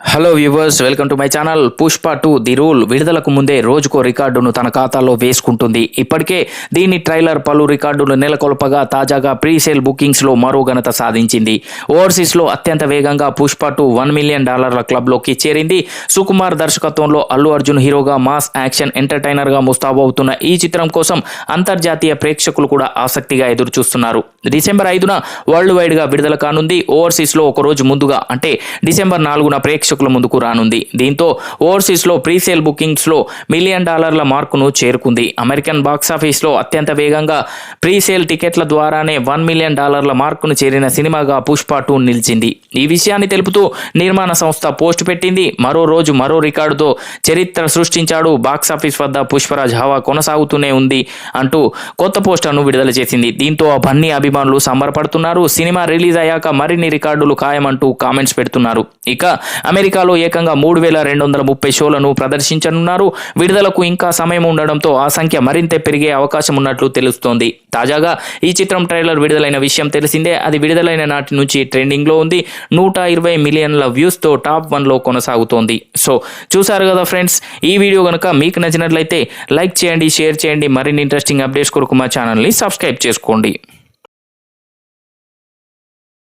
Hello viewers welcome to my channel Pushpa two the rule విడుదలకు ముందే రోజుకో రికార్డును తన ఖాతాలో వేసుకుంటుంది. ఇప్పటికే దీని ట్రైలర్ పలు రికార్డులు నెలకొల్పగా తాజాగా ప్రీసేల్ బుకింగ్స్లో మరో ఘనత సాధించింది. ఓవర్సీస్లో అత్యంత వేగంగా పుష్ప టూ వన్ మిలియన్ డాలర్ల క్లబ్లోకి చేరింది. సుకుమార్ దర్శకత్వంలో అల్లు అర్జున్ హీరోగా మాస్ యాక్షన్ ఎంటర్టైనర్గా ముస్తాబవుతున్న ఈ చిత్రం కోసం అంతర్జాతీయ ప్రేక్షకులు కూడా ఆసక్తిగా ఎదురుచూస్తున్నారు. డిసెంబర్ ఐదున వరల్డ్ వైడ్గా విడుదల కానుంది. ఓవర్సీస్లో ఒక రోజు ముందుగా అంటే డిసెంబర్ నాలుగున ప్రేక్షకుల ముందుకు రానుంది. దీంతో ఓవర్సీస్లో ప్రీసేల్ బుకింగ్స్లో మిలియన్ డాలర్ల మార్కును చేరుకుంది. అమెరికన్ బాక్సాఫీస్లో అత్యంత వేగంగా ప్రీసేల్ టికెట్ల ద్వారానే వన్ మిలియన్ డాలర్ల మార్కును చేరిన సినిమాగా పుష్ప టూ నిలిచింది. ఈ విషయాన్ని తెలుపుతూ నిర్మాణ సంస్థ పోస్ట్ పెట్టింది. మరో రోజు మరో రికార్డుతో చరిత్ర సృష్టించాడు. బాక్సాఫీస్ వద్ద పుష్పరాజ్ హవా కొనసాగుతూనే ఉంది అంటూ కొత్త పోస్టర్ను విడుదల చేసింది. దీంతో ఆ బన్నీ అభిమానులు సంబరపడుతున్నారు. సినిమా రిలీజ్ అయ్యాక మరిన్ని రికార్డులు ఖాయమంటూ కామెంట్స్ పెడుతున్నారు. ఇక అమెరికాలో ఏకంగా మూడు వేల రెండు వందల ముప్పై షోలను ప్రదర్శించనున్నారు. విడుదలకు ఇంకా సమయం ఉండడంతో ఆ సంఖ్య మరింత పెరిగే అవకాశం ఉన్నట్లు తెలుస్తోంది. తాజాగా ఈ చిత్రం ట్రైలర్ విడుదలైన విషయం తెలిసిందే. అది విడుదలైన నాటి నుంచి ట్రెండింగ్లో ఉంది. నూట ఇరవై మిలియన్ల వ్యూస్తో టాప్ వన్లో కొనసాగుతోంది. సో చూసారు కదా ఫ్రెండ్స్? ఈ వీడియో కనుక మీకు నచ్చినట్లయితే లైక్ చేయండి షేర్ చేయండి. మరిన్ని ఇంట్రెస్టింగ్ అప్డేట్స్ కొరకు మా ఛానల్ని సబ్స్క్రైబ్ చేసుకోండి.